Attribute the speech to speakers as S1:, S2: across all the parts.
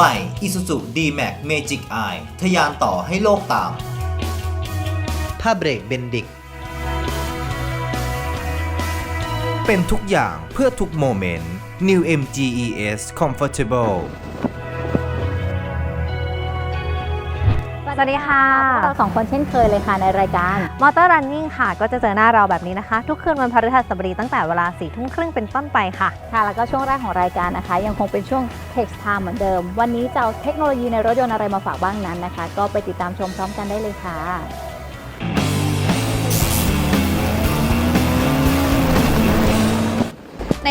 S1: ใหม่ Isuzu D-Max Magic Eye ทะยานต่อให้โลกตาม ผ้าเบรกเบนดิก เป็นทุกอย่างเพื่อทุกโมเมนต์ New MGES Comfortable
S2: สวัสดีค่ะพวกเราสองคนเช่นเคยเลยค่ะในรายการ Motor Running ค่ะ ก็จะเจอหน้าเราแบบนี้นะคะ ทุกคืนวันพฤหัสบดีตั้งแต่เวลา4ี่ทุ่มครึ่งเป็นต้นไปค่ะ ค่ะ แล้วก็ช่วงแรกของรายการนะคะ ยังคงเป็นช่วง Tech Time เหมือนเดิม วันนี้จะเอาเทคโนโลยีในรถยนต์อะไรมาฝากบ้างนั้นนะคะ ก็ไปติดตามชมพร้อมกันได้เลยค่ะ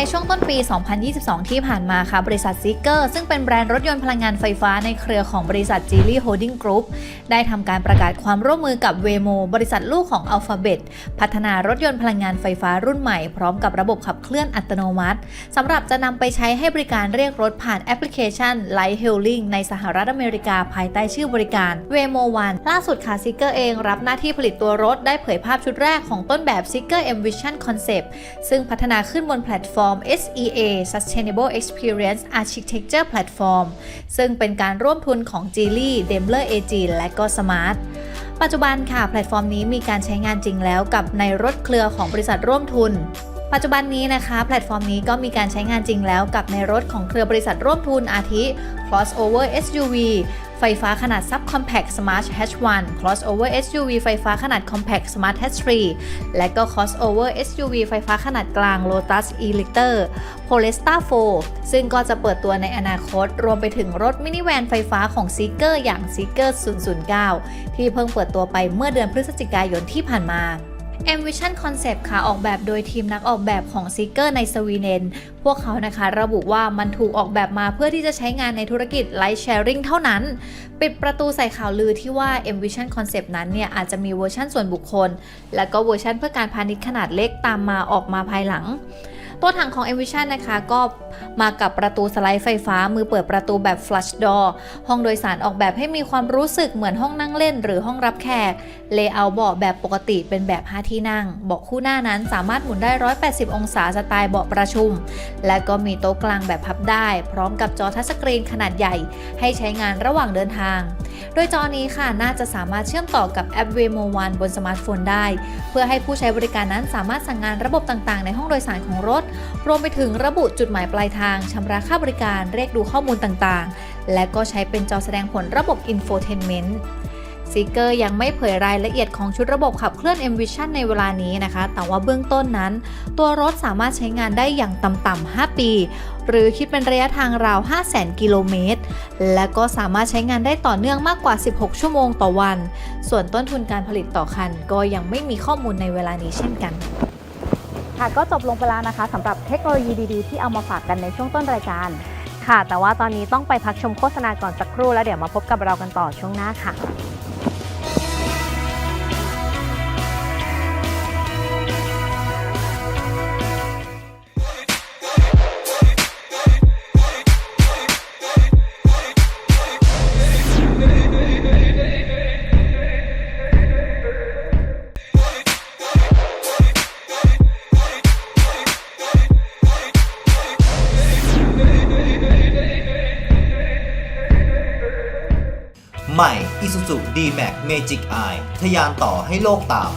S3: ในช่วงต้นปี 2022 ที่ผ่านมาค่ะบริษัทซิกเกอร์ซึ่งเป็นแบรนด์รถยนต์พลังงานไฟฟ้าในเครือของบริษัท g e e l y Holding Group ได้ทำการประกาศความร่วมมือกับ Waymo บริษัทลูกของ Alphabet พัฒนารถยนต์พลังงานไฟฟ้ารุ่นใหม่ พร้อมกับระบบขับเคลื่อนอัตโนมัติสำหรับจะนำไปใช้ให้บริการเรียกรถผ่านแอปพลิเคชัน Light Hailing ในสหรัฐอเมริกาภายใต้ชื่อบริการ Waymo One ล่าสุดค่ะซิกเกอร์เองรับหน้าที่ผลิตตัวรถได้เผยภาพชุดแรกของต้นแบบ s i g g e r M Vision Concept ซึ่งพัฒนาขึ้นบนแพลตฟอร์ม SEA Sustainable Experience Architecture Platform ซึ่งเป็นการร่วมทุนของ g e l y Daimler AG และก็ Smart ปัจจุบันค่ะ แพลตฟอร์มนี้มีการใช้งานจริงแล้วกับในรถเครือของบริษัทร่วมทุน ปัจจุบันนี้นะคะ แพลตฟอร์มนี้ก็มีการใช้งานจริงแล้วกับในรถของเครือบริษัทร่วมทุนอาทิ crossover SUV ไฟฟ้าขนาด Subcompact Smart Hatch 1 crossover SUV ไฟฟ้าขนาด Compact Smart Hatch 3 และก็ crossover SUV ไฟฟ้าขนาดกลาง Lotus e-liter Polestar 4 ซึ่งก็จะเปิดตัวในอนาคต รวมไปถึงรถมินิแวนไฟฟ้าของ Seeker อย่าง Seeker 009 ที่เพิ่งเปิดตัวไปเมื่อเดือนพฤศจิกายนที่ผ่านมา M Vision Concept ค่ะออกแบบโดยทีมนักออกแบบของซิกเกอร์ในสวีเดน พวกเขานะคะระบุว่ามันถูกออกแบบมาเพื่อที่จะใช้งานในธุรกิจไลฟ์แชร์ริงเท่านั้น ปิดประตูใส่ข่าวลือที่ว่า M Vision Concept นั้นเนี่ยอาจจะมีเวอร์ชันส่วนบุคคล และก็เวอร์ชันเพื่อการพาณิชย์ขนาดเล็กตามมาออกมาภายหลัง ตัวถังของ M Vision นะคะ ก็มากับประตูสไลด์ไฟฟ้า มือเปิดประตูแบบ flush door ห้องโดยสารออกแบบให้มีความรู้สึกเหมือนห้องนั่งเล่น หรือห้องรับแขก เลเยอร์เบาะแบบปกติเป็นแบบ 5 ที่นั่ง เบาะคู่หน้านั้นสามารถหมุนได้ 180 องศาสไตล์เบาะประชุม และก็มีโต๊ะกลางแบบพับได้ พร้อมกับจอทัชสกรีนขนาดใหญ่ ให้ใช้งานระหว่างเดินทาง โดยจอนี้ค่ะน่าจะสามารถเชื่อมต่อกับแอป Waymo One บนสมาร์ทโฟนได้ เพื่อให้ผู้ใช้บริการนั้นสามารถสั่งงานระบบต่างๆ ในห้องโดยสารของรถรวมไปถึงระบุจุดหมายปลายทางชำระค่าบริการเรียกดูข้อมูลต่างๆ และก็ใช้เป็นจอแสดงผลระบบ Infotainment ซีเกอร์ยังไม่เผยรายละเอียดของชุดระบบขับเคลื่อน M Vision ในเวลานี้นะคะ แต่ว่าเบื้องต้นนั้น ตัวรถสามารถใช้งานได้อย่างต่ำๆ 5 ปี หรือคิดเป็นระยะทางราว 500,000 กิโลเมตร และก็สามารถใช้งานได้ต่อเนื่องมากกว่า 16 ชั่วโมงต่อวัน ส่วนต้นทุนการผลิตต่อคันก็ยังไม่มีข้อมูลในเวลานี้เช่นกัน
S2: ค่ะก็จบลงไปแล้วนะคะสำหรับเทคโนโลยีดีๆ ที่เอามาฝากกันในช่วงต้นรายการ ค่ะ แต่ว่าตอนนี้ต้องไปพักชมโฆษณาก่อนสักครู่แล้วเดี๋ยวมาพบกับเรากันต่อช่วงหน้าค่ะ
S1: Magic Eye ทะยานต่อให้โลกตาม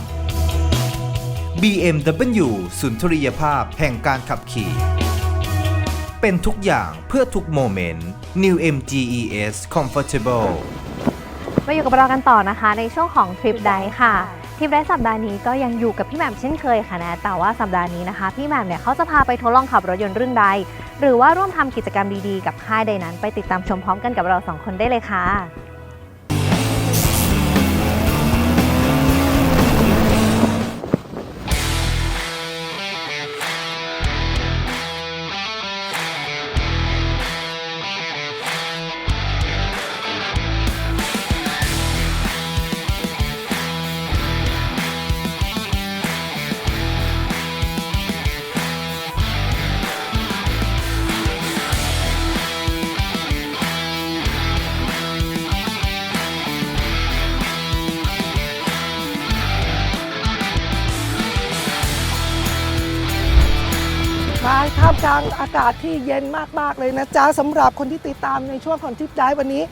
S1: BMW สุนทรียภาพแห่งการขับขี่ เป็นทุกอย่างเพื่อทุกโมเมนต์ New MGES Comfortable
S2: มาอยู่กับเรากันต่อนะคะ ในช่วงของทริปไดค่ะทริปไดสัปดาห์นี้ก็ยังอยู่กับพี่แหม่มเช่นเคยค่ะนะ แต่ว่าสัปดาห์นี้นะคะ พี่แหม่มเนี่ยเขาจะพาไปทดลองขับรถยนต์รุ่นใด หรือว่าร่วมทำกิจกรรมดีๆ กับค่ายใดนั้น ไปติดตามชมพร้อมกันกับเราสองคนได้เลยค่ะ
S4: ท่ามกลางอากาศที่เย็นมากๆเลยนะจ๊ะสำหรับคนที่ติดตามในช่วงของทิปได้วันนี้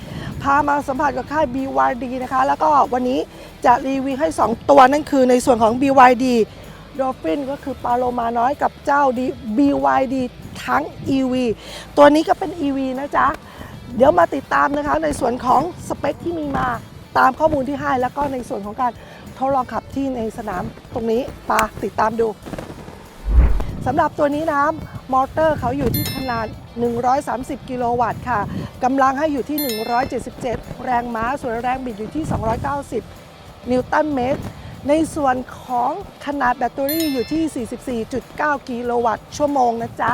S4: พามาสัมผัสกับค่าย BYD นะคะ แล้วก็วันนี้จะรีวิวให้ 2 ตัวนั่นคือในส่วนของ BYD Dolphin ก็คือปาโลมาน้อยกับเจ้า BYD ทั้ง EV ตัวนี้ก็เป็น EV นะจ๊ะ เดี๋ยวมาติดตามนะคะในส่วนของสเปคที่มีมาตามข้อมูลที่ให้ แล้วก็ในส่วนของการทดลองขับที่ในสนามตรงนี้ปาติดตามดู สำหรับตัวนี้นะมอเตอร์เขาอยู่ที่ขนาด 130 กิโลวัตต์ค่ะกำลังให้อยู่ที่ 177 แรงม้า ส่วนแรงบิดอยู่ที่ 290 นิวตันเมตร ในส่วนของขนาดแบตเตอรี่อยู่ที่ 44.9 กิโลวัตต์ชั่วโมงนะจ๊ะ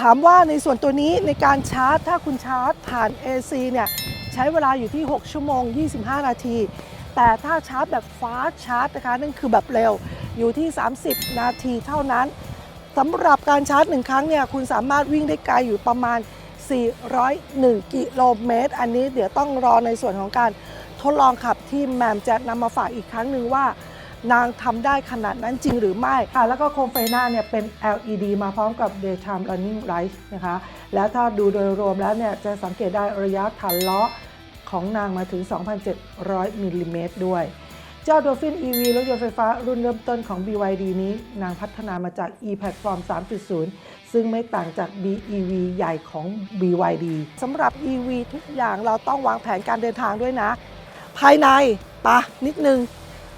S4: ถามว่าในส่วนตัวนี้ในการชาร์จ ถ้าคุณชาร์จผ่าน AC เนี่ยใช้เวลาอยู่ที่ 6 ชั่วโมง 25 นาที แต่ถ้าชาร์จแบบฟ้าชาร์จนะคะนั่นคือแบบเร็วอยู่ที่ 30 นาทีเท่านั้น สำหรับการชาร์จหนึ่งครั้งเนี่ยคุณสามารถวิ่งได้ไกลอยู่ประมาณ 401 กิโลเมตร อันนี้เดี๋ยวต้องรอในส่วนของการทดลองขับที่แมมจะนำมาฝากอีกครั้งหนึ่งว่านางทำได้ขนาดนั้นจริงหรือไม่ค่ะแล้วก็โคมไฟหน้าเนี่ยเป็น LED มาพร้อมกับ daytime running light นะคะ แล้วถ้าดูโดยรวมแล้วเนี่ยจะสังเกตได้ระยะฐานล้อของนางมาถึง 2,700มิลลิเมตรด้วย เจ้า Dolphin EV รถยนต์ไฟฟ้ารุ่นเริ่มต้นของ BYD นี้ นางพัฒนามาจาก e-platform 3.0 ซึ่งไม่ต่างจาก BEV ใหญ่ของ BYD สำหรับ EV ทุกอย่างเราต้องวางแผนการเดินทางด้วยนะ ภายในปะนิดนึง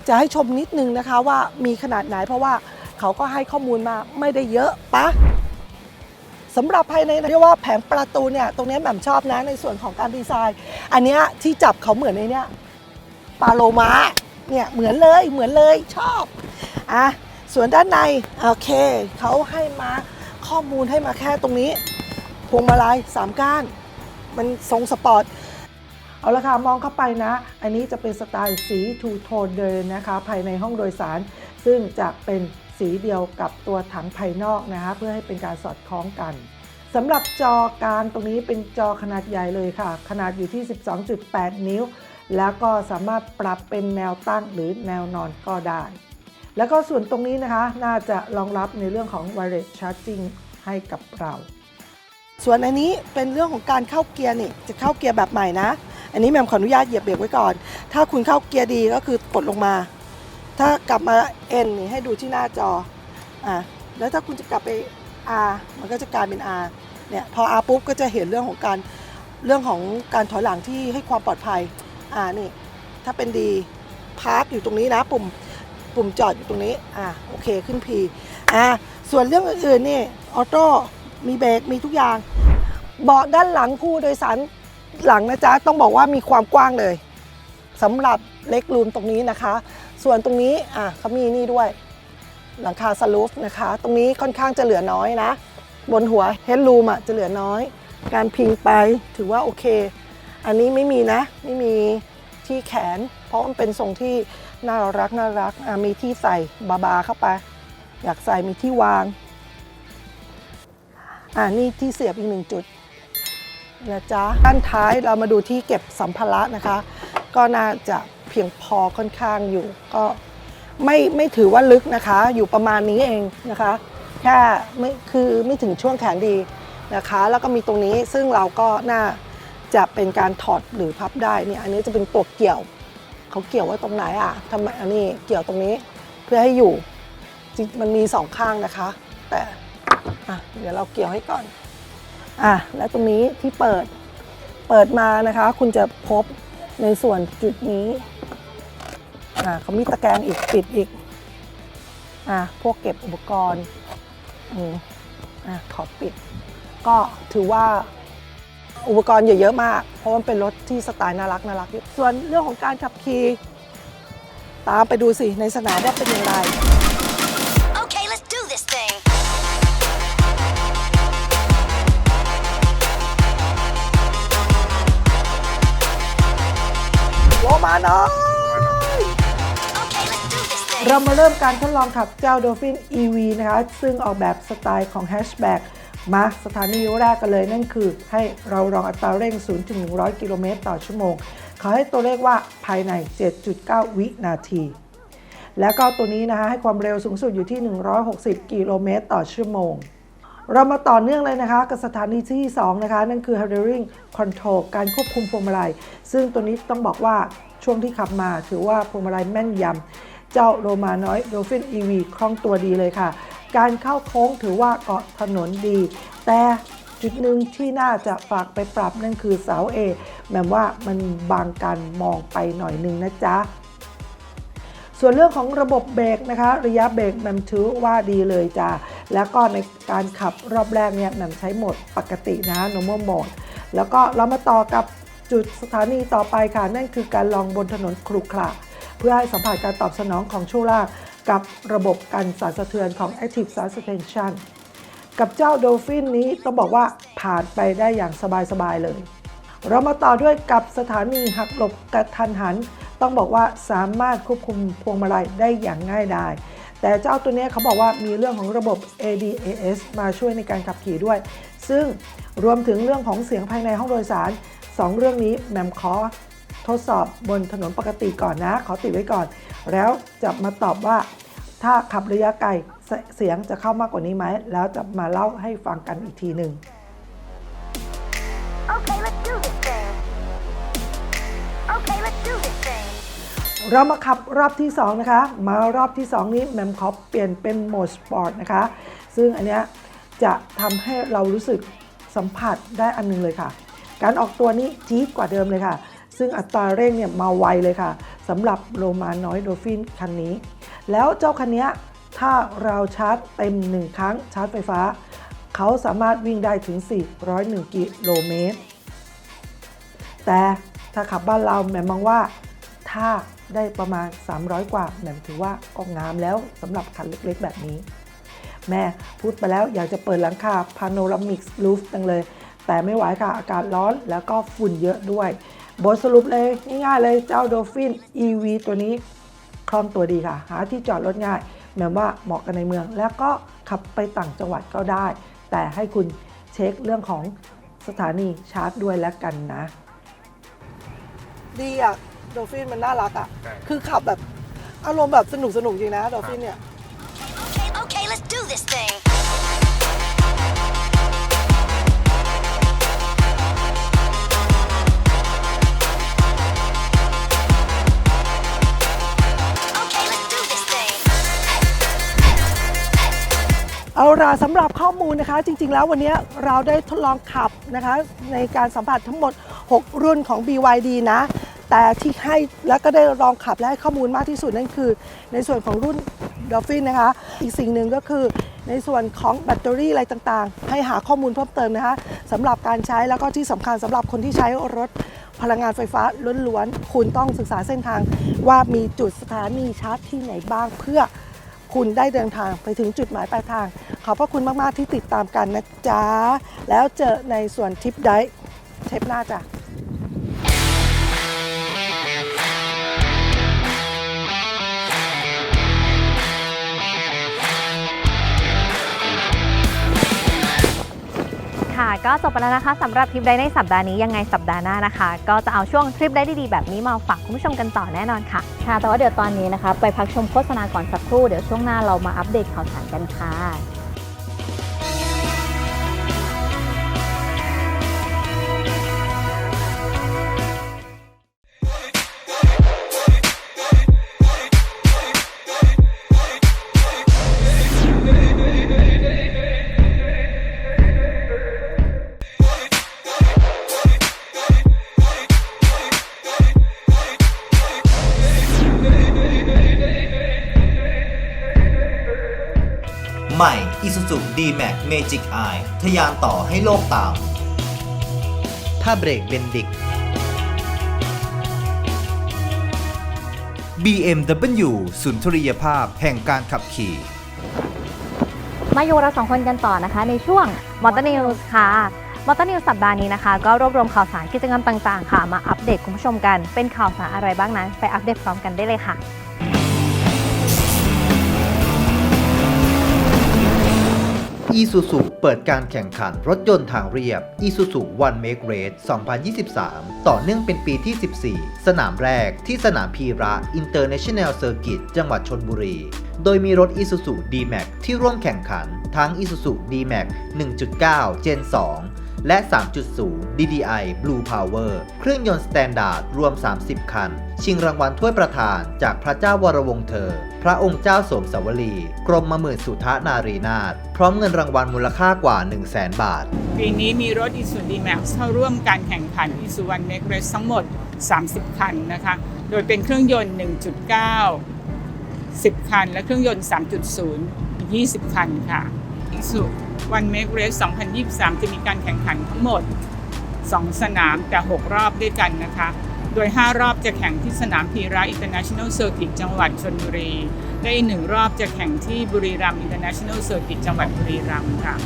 S4: จะให้ชมนิดนึงนะคะว่ามีขนาดไหนเพราะว่าเขาก็ให้ข้อมูลมาไม่ได้เยอะปะสำหรับภายในเรียกว่าแผงประตูเนี่ย ตรงนี้แหม่มชอบนะในส่วนของการดีไซน์ อันเนี้ยที่จับเขาเหมือนในเนี้ยปาโลมา เนี่ยเหมือนเลยเหมือนเลยชอบอะส่วนด้านในโอเคเขาให้มาข้อมูลให้มาแค่ตรงนี้พวงมาลัยสามก้าน มันทรงสปอร์ตเอาละค่ะ มองเข้าไปนะ อันนี้จะเป็นสไตล์สีทูโทนเดินนะคะ ภายในห้องโดยสาร ซึ่งจะเป็นสีเดียวกับตัวถังภายนอกนะคะ เพื่อให้เป็นการสอดคล้องกันสำหรับจอกางตรงนี้เป็นจอขนาดใหญ่เลยค่ะ ขนาดอยู่ที่ 12.8 นิ้ว แล้วก็สามารถปรับเป็นแนวตั้งหรือแนวนอนก็ได้ แล้วก็ส่วนตรงนี้นะคะน่าจะรองรับในเรื่องของ wireless charging ให้กับเรา ส่วนอันนี้เป็นเรื่องของการเข้าเกียร์นี่จะเข้าเกียร์แบบใหม่นะ อันนี้แมมขออนุญาตเหยียบเบรกไว้ก่อน ถ้าคุณเข้าเกียร์ดีก็คือกดลงมา ถ้ากลับมา N นี่ให้ดูที่หน้าจออะแล้วถ้าคุณจะกลับไป R มันก็จะกลายเป็น R เนี่ยพอ R ปุ๊บก็จะเห็นเรื่องของการเรื่องของการถอยหลังที่ให้ความปลอดภัย อ่านี่ ถ้าเป็นดีพาร์คอยู่ตรงนี้นะ ปุ่มปุ่มจอดอยู่ตรงนี้ อ่าโอเคขึ้น P อ่าส่วนเรื่องอื่นๆนี่ออโต้มีเบรกมีทุกอย่าง เบาะด้านหลังผู้โดยสารหลังนะจ๊ะต้องบอกว่ามีความกว้างเลยสำหรับเล็กรูมตรงนี้นะคะ ส่วนตรงนี้อะเขามีนี่ด้วย หลังคาสลูฟนะคะ ตรงนี้ค่อนข้างจะเหลือน้อยนะ บนหัวเฮดรูมอะจะเหลือน้อย การพิงไปถือว่าโอเค อันนี้ไม่มีนะ ไม่มีที่แขน เพราะมันเป็นทรงที่น่ารักน่ารักมีที่ใส่บาบาเข้าไป อยากใส่มีที่วางอ่านี่ที่เสียบอีกหนึ่งจุดนะจ๊ะด้านท้ายเรามาดูที่เก็บสัมภาระนะคะ ก็น่าจะเพียงพอค่อนข้างอยู่ ก็ไม่ไม่ถือว่าลึกนะคะ อยู่ประมาณนี้เองนะคะแค่ไม่คือไม่ถึงช่วงแขนดีนะคะ แล้วก็มีตรงนี้ซึ่งเราก็น่า จะเป็นการถอดหรือพับได้เนี่ยอันนี้จะเป็นตัวเกี่ยว เขาเกี่ยวไว้ตรงไหนอะทำไมอันนี้เกี่ยวตรงนี้เพื่อให้อยู่จริงมันมีสองข้างนะคะ แต่อะเดี๋ยวเราเกี่ยวให้ก่อนอะแล้วตรงนี้ที่เปิดเปิดมานะคะ คุณจะพบในส่วนจุดนี้อะเขามีตะแกรงอีกปิดอีกอะพวกเก็บอุปกรณ์อืมอะขอปิด ก็ถือว่า อุปกรณ์อย่าเยอะมาก เพราะมันเป็นรถที่สไตล์น่ารักน่ารักอยู่ส่วนเรื่องของการขับขี่ตามไปดูสิ ในสนามว่าเป็นอย่างไร
S5: Okay, let's do this thing.
S4: โลมาน้อย
S5: Okay, let's do this thing.
S4: เรามาเริ่มการทดลองขับเจ้า Dolphin EV นะคะ ซึ่งออกแบบสไตล์ของแฮชแบ็ก มาสถานีแรกกันเลย นั่นคือให้เราลองอัตราเร่ง 0-100 กิโลเมตรต่อชั่วโมง เขาให้ตัวเลขว่าภายใน 7.9 วินาที แล้วก็ตัวนี้นะคะให้ความเร็วสูงสุดอยู่ที่ 160 กิโลเมตรต่อชั่วโมง เรามาต่อเนื่องเลยนะคะ กับสถานีที่ 2 นะคะ นั่นคือ Handling Control การควบคุมพวงมาลัย ซึ่งตัวนี้ต้องบอกว่าช่วงที่ขับมาถือว่าพวงมาลัยแม่นยำเจ้าโรมาน้อย Dolphin EV คล่องตัวดีเลยค่ะ การเข้าโค้งถือว่าเกาะถนนดี แต่จุดหนึ่งที่น่าจะฝากไปปรับนั่นคือเสา A แม้ว่ามันบางการมองไปหน่อยหนึงนะจ๊ะส่วนเรื่องของระบบเบรกนะคะ ระยะเบรกแมมถือว่าดีเลยจ้าแล้วก็ในการขับรอบแรกเนี่ยแมมใช้โหมดปกตินะ normal mode แล้วก็เรามาต่อกับจุดสถานีต่อไปค่ะ นั่นคือการลองบนถนนครุขระเพื่อให้สัมผัสการตอบสนองของช่วงล่าง กับระบบกันสั่นสะเทือนของ Active Suspension กับเจ้า Dolphin นี้ต้องบอกว่าผ่านไปได้อย่างสบายๆเลย เรามาต่อด้วยกับสถานีหักหลบกระทันหัน ต้องบอกว่าสามารถควบคุมพวงมาลัยได้อย่างง่ายดายแต่เจ้าตัวนี้เขาบอกว่ามีเรื่องของระบบ ADAS มาช่วยในการขับขี่ด้วย ซึ่งรวมถึงเรื่องของเสียงภายในห้องโดยสาร 2 เรื่องนี้แมมขอ ทดสอบบนถนนปกติก่อนนะ ขอติดไว้ก่อน แล้วจะมาตอบว่า ถ้าขับระยะไกลเสเสียงจะเข้ามากกว่านี้ไหม แล้วจะมาเล่าให้ฟังกันอีกทีหนึ่ง
S5: Okay, let's do this thing. Okay, let's do this thing.
S4: เรามาขับรอบที่ 2 นะคะ มารอบที่ 2 นี้แมมขอเปลี่ยนเป็นโหมดสปอร์ตนะคะ ซึ่งอันเนี้ยจะทำให้เรารู้สึกสัมผัสได้อันหนึงเลยค่ะ การออกตัวนี้จี๊ดกว่าเดิมเลยค่ะ ซึ่งอัตราเร่งเนี่ยมาไวเลยค่ะสำหรับโรมาน้อยโดฟินคันนี้ แล้วเจ้าคันเนี้ยถ้าเราชาร์จเต็ม 1 ครั้งชาร์จไฟฟ้า เขาสามารถวิ่งได้ถึง 401 กิโลเมตร แต่ถ้าขับบ้านเราแหม่มองว่าถ้าได้ประมาณ 300 กว่าแหม่มถือว่าก็งามแล้วสำหรับคันเล็กๆ แบบนี้ แม่พูดไปแล้วอยากจะเปิดหลังคาพาโนรามิกลูฟจังเลย แต่ไม่ไหวค่ะอากาศร้อนแล้วก็ฝุ่นเยอะด้วย บทสรุปเลย ง่ายๆเลยเจ้า Dolphin EV ตัวนี้คล่องตัวดีค่ะ หาที่จอดรถง่ายแม้ว่าเหมาะกันในเมือง แล้วก็ขับไปต่างจังหวัดก็ได้ แต่ให้คุณเช็คเรื่องของสถานีชาร์จด้วยแล้วกันนะ ดีอะโดฟินมันน่ารักอะคือขับแบบอารมณ์แบบสนุกสนุกจริงนะโดฟินเนี่ย
S5: Okay, okay, let's do this thing.
S4: เอาล่ะสำหรับข้อมูลนะคะ จริง ๆ แล้ววันนี้เราได้ทดลองขับนะคะ ในการสัมผัสทั้งหมด 6 รุ่นของ BYD นะ แต่ที่ให้แล้วก็ได้ลองขับและให้ข้อมูลมากที่สุดนั่นคือ ในส่วนของรุ่น Dolphin นะคะ อีกสิ่งหนึ่งก็คือในส่วนของแบตเตอรี่อะไรต่างๆ ให้หาข้อมูลเพิ่มเติมนะคะสำหรับการใช้แล้วก็ที่สำคัญสำหรับคนที่ใช้รถพลังงานไฟฟ้าล้วนๆคุณต้องศึกษาเส้นทางว่ามีจุดสถานีชาร์จที่ไหนบ้างเพื่อ คุณได้เดินทางไปถึงจุดหมายปลายทาง ขอบพระคุณมาก ๆ ที่ติดตามกันนะจ๊ะ แล้วเจอในส่วนทิปไดเทปหน้าจ้ะ
S2: ค่ะ ก็จบไปแล้วนะคะสำหรับทริปได้ในสัปดาห์นี้ยังไงสัปดาห์หน้านะคะ ก็จะเอาช่วงทริปได้ดีๆแบบนี้มาฝากคุณผู้ชมกันต่อแน่นอนค่ะ ค่ะ แต่ว่าเดี๋ยวตอนนี้นะคะ ไปพักชมโฆษณาก่อนสักครู่เดี๋ยวช่วงหน้าเรามาอัปเดตข่าวสารกันค่ะ
S1: Isuzu D-Max Magic Eye ทะยานต่อให้โลกตามถ้าเบรกเบนดิก BMW สุนทรียภาพแห่งการขับขี่
S2: มาอยู่เราสองคนกันต่อนะคะ ในช่วงมอเตอร์นิวส์ค่ะมอเตอร์นิวส์สัปดาห์นี้นะคะ ก็รวบรวมข่าวสารกิจกรรมต่าง ๆ ค่ะ มาอัปเดตคุณผู้ชมกัน เป็นข่าวสารอะไรบ้างนั้น ไปอัปเดตพร้อมกันได้เลยค่ะ
S1: Isuzu เปิดการแข่งขันรถยนต์ทางเรียบ Isuzu One Make Race 2023 ต่อเนื่องเป็นปีที่ 14 สนามแรกที่สนามพีระ International Circuit จังหวัดชนบุรี โดยมีรถ Isuzu D-Max ที่ร่วมแข่งขัน ทั้ง Isuzu D-Max 1.9 Gen 2 และ 3.0 DDI Blue Power เครื่องยนต์สแตนดาร์ดรวม 30 คัน ชิงรางวัลถ้วยประธานจากพระเจ้าวรวงศ์เธอ พระองค์เจ้าสมสวลี กรมมหมื่นสุทนารีนาถพร้อมเงินรางวัลมูลค่ากว่า 1 0 0 0 0แบาท
S6: ปีนี้มีรถ i s u d d Max เข้าร่วมการแข่งขัน i s u One Make Race ทั้งหมด 30 คันนะคะ โดยเป็นเครื่องยนต์ 1.9 10 คัน และเครื่องยนต์ 3.0 20 คันค่ะ i s u One Make Race 2023 จะมีการแข่งขันทั้งหมด 2 สนามแต่ 6 รอบด้วยกันนะคะ โดย 5 รอบจะแข่งที่สนามพีระ International Circuit จังหวัดชนบุรีและอีกหนึ่งรอบจะแข่งที่บุรีรัมย์ International Circuit จังหวัดบุรีรัมย์ค่ะ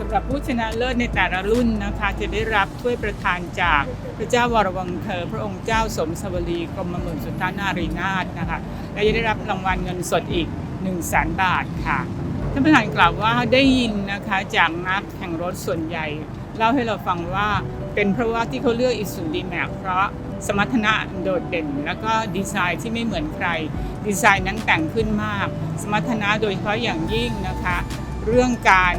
S6: สำหรับผู้ชนะเลิศในแต่ละรุ่นนะคะ จะได้รับถ้วยประธานจากพระเจ้าวรวงศ์เธอ พระองค์เจ้าสมสวลีกรมหมื่นสุทานารีนาถนะคะ และจะได้รับรางวัลเงินสดอีก1 0 0 0 0แสนบาทค่ะ ท่านประธานกล่าวว่าได้ยินนะคะจากนักแข่งรถส่วนใหญ่เล่าให้เราฟังว่าเป็นเพราะว่าที่เขาเลือกอิสุดีแม็กเพราะสมรรถนะโดดเด่น แล้วก็ดีไซน์ที่ไม่เหมือนใคร ดีไซน์นั้นแต่งขึ้นมาก สมรรถนะโดยเฉพาะอย่างยิ่งนะคะ เรื่องการ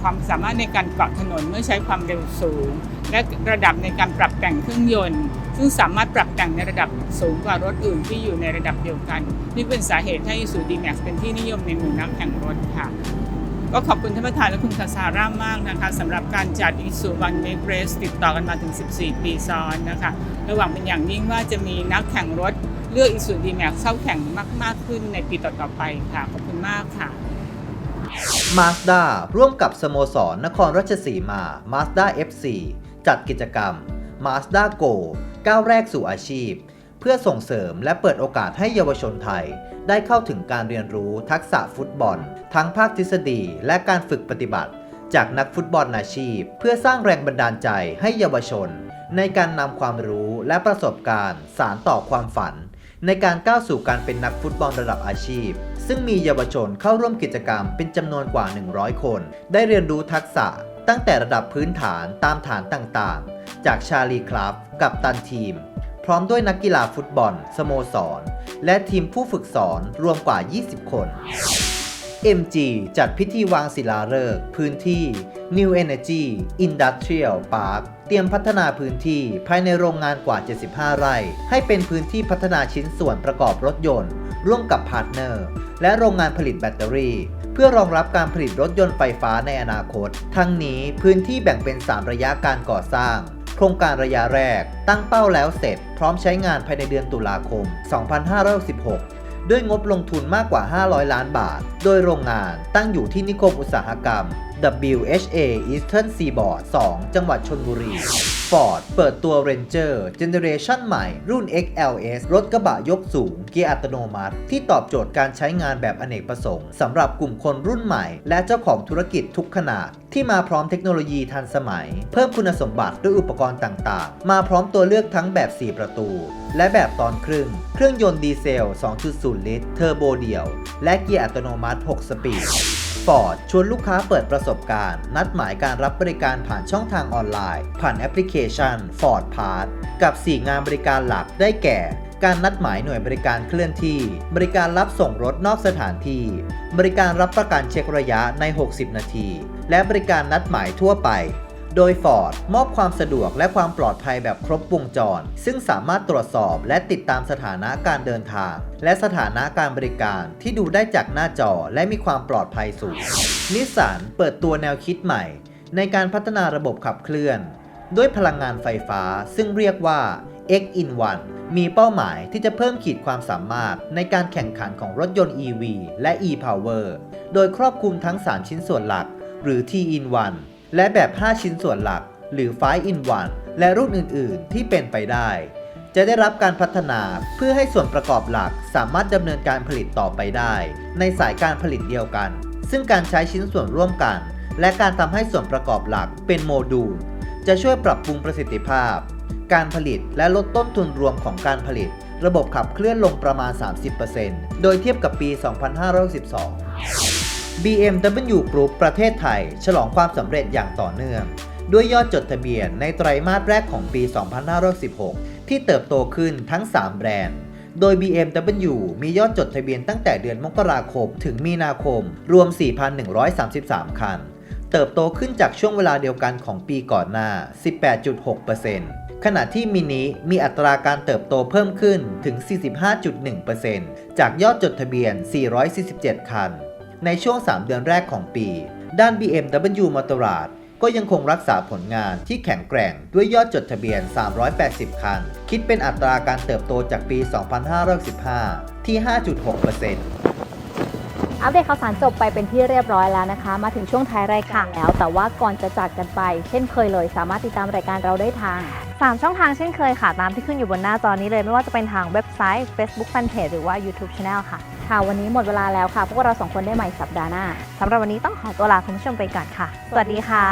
S6: ความสามารถในการเกาะถนนเมื่อใช้ความเร็วสูง และระดับในการปรับแต่งเครื่องยนต์ ซึ่งสามารถปรับแต่งในระดับสูงกว่ารถอื่นที่อยู่ในระดับเดียวกัน นี่เป็นสาเหตุให้ Isuzu D-Max เป็นที่นิยมในหมู่นักแข่งรถค่ะ ก็ขอบคุณท่านประธานและคุณคาซาร่ามากนะคะสำหรับการจัด Isuzu One Make Race ติดต่อกันมาถึง 14 ปีซ้อนนะคะระหวังเป็นอย่างยิ่งว่าจะมีนักแข่งรถเลือก Isuzu D-Max เข้าแข่งมาก ๆ ขึ้นในปีต่อๆไปค่ะ ขอบคุณมากค่ะ
S1: Mazda ร่วมกับสโมสรนครราชสีมา Mazda FC จัดกิจกรรม Mazda Go ก้าวแรกสู่อาชีพ เพื่อส่งเสริมและเปิดโอกาสให้เยาวชนไทย ได้เข้าถึงการเรียนรู้ทักษะฟุตบอล ทั้งภาคทฤษฎีและการฝึกปฏิบัติ จากนักฟุตบอลอาชีพ เพื่อสร้างแรงบันดาลใจให้เยาวชน ในการนำความรู้และประสบการณ์ สารต่อความฝัน ในการก้าวสู่การเป็นนักฟุตบอลระดับอาชีพ ซึ่งมีเยาวชนเข้าร่วมกิจกรรมเป็นจำนวนกว่า 100 คน ได้เรียนรู้ทักษะ ตั้งแต่ระดับพื้นฐานตามฐานต่างๆ จากชาลีคลับกับตันทีม พร้อมด้วยนักกีฬาฟุตบอล สโมสร และทีมผู้ฝึกสอนรวมกว่า 20 คน MG จัดพิธีวางศิลาฤกษ์พื้นที่ New Energy Industrial Park เตรียมพัฒนาพื้นที่ภายในโรงงานกว่า 75 ไร่ ให้เป็นพื้นที่พัฒนาชิ้นส่วนประกอบรถยนต์ ร่วมกับพาร์ทเนอร์ และโรงงานผลิตแบตเตอรี่ พื่อรองรับการผลิตรถยนต์ไฟฟ้าในอนาคต ทั้งนี้พื้นที่แบ่งเป็น 3 ระยะการก่อสร้าง โครงการระยะแรก ตั้งเป้าแล้วเสร็จ พร้อมใช้งานภายในเดือนตุลาคม 2566ด้วยงบลงทุนมากกว่า 500 ล้านบาท โดยโรงงานตั้งอยู่ที่นิคมอุตสาหกรรม WHA Eastern Seaboard 2 จังหวัดชนบุรี Ford เปิดตัว Ranger Generation ใหม่รุ่น XLS รถกระบะยกสูง เกียร์อัตโนมัติ ที่ตอบโจทย์การใช้งานแบบอเนกประสงค์สำหรับกลุ่มคนรุ่นใหม่ และเจ้าของธุรกิจทุกขนาด ที่มาพร้อมเทคโนโลยีทันสมัย เพิ่มคุณสมบัติด้วยอุปกรณ์ต่างๆ มาพร้อมตัวเลือกทั้งแบบ 4 ประตู และแบบตอนครึ่ง เครื่องยนต์ดีเซล 2.0 ลิตร เทอร์โบเดี่ยว และเกียร์อัตโนมัติ 6 สปีด ฟอร์ดชวนลูกค้าเปิดประสบการณ์ นัดหมายการรับบริการผ่านช่องทางออนไลน์ ผ่านแอปพลิเคชัน Ford Pass กับ 4 งานบริการหลักได้แก่ การนัดหมายหน่วยบริการเคลื่อนที่ บริการรับส่งรถนอกสถานที่ บริการรับประกันเช็คระยะใน 60 นาที และบริการนัดหมายทั่วไป โดย Ford มอบความสะดวกและความปลอดภัยแบบครบวงจร ซึ่งสามารถตรวจสอบและติดตามสถานะการเดินทาง และสถานะการบริการที่ดูได้จากหน้าจอและมีความปลอดภัยสูงนิสสันเปิดตัวแนวคิดใหม่ ในการพัฒนาระบบขับเคลื่อน ด้วยพลังงานไฟฟ้าซึ่งเรียกว่า X in One มีเป้าหมายที่จะเพิ่มขีดความสามารถในการแข่งขันของรถยนต์ EV และ e-Power โดยครอบคลุมทั้ง 3 ชิ้นส่วนหลัก หรือ T in One และแบบ 5 ชิ้นส่วนหลัก หรือ 5 in One และรุ่นอื่น ๆ ที่เป็นไปได้ จะได้รับการพัฒนาเพื่อให้ส่วนประกอบหลักสามารถดำเนินการผลิตต่อไปได้ ในสายการผลิตเดียวกัน ซึ่งการใช้ชิ้นส่วนร่วมกัน และการทำให้ส่วนประกอบหลักเป็นโมดูล จะช่วยปรับปรุงประสิทธิภาพ การผลิตและลดต้นทุนรวมของการผลิต ระบบขับเคลื่อนลงประมาณ 30%โดยเทียบกับปี 2512 BMW Group ประเทศไทย ฉลองความสำเร็จอย่างต่อเนื่อง ด้วยยอดจดทะเบียนในไตรมาสแรกของปี 2516 ที่เติบโตขึ้นทั้ง 3 แบรนด์ โดย BMW มียอดจดทะเบียนตั้งแต่เดือนมกราคมถึงมีนาคม รวม 4,133 คัน เติบโตขึ้นจากช่วงเวลาเดียวกันของปีก่อนหน้า 18.6%ขณะที่มินิมีอัตราการเติบโตเพิ่มขึ้นถึง 45.1%จากยอดจดทะเบียน 447 คัน ในช่วง 3 เดือนแรกของปี ด้าน BMW m o t o r a d ก็ยังคงรักษาผลงานที่แข็งแกร่งด้วยยอดจดทะเบียน 380 คัน คิดเป็นอัตราการเติบโตจากปี 2515 ที่ 5.6%
S2: อัปเดตข่าวสารจบไปเป็นที่เรียบร้อยแล้วนะคะ มาถึงช่วงท้ายรายการแล้ว แต่ว่าก่อนจะจากกันไป เช่นเคยเลย สามารถติดตามรายการเราได้ทาง 3 ช่องทางเช่นเคยค่ะ ตามที่ขึ้นอยู่บนหน้าจอนี้เลย ไม่ว่าจะเป็นทางเว็บไซต์ Facebook Fanpage หรือว่า YouTube Channel ค่ะ ค่ะ วันนี้หมดเวลาแล้วค่ะ พวกเราสองคนได้ใหม่สัปดาห์หน้าสำหรับวันนี้ต้องขอตัวลาคุณผู้ชมไปก่อนค่ะ สวัสดีค่ะ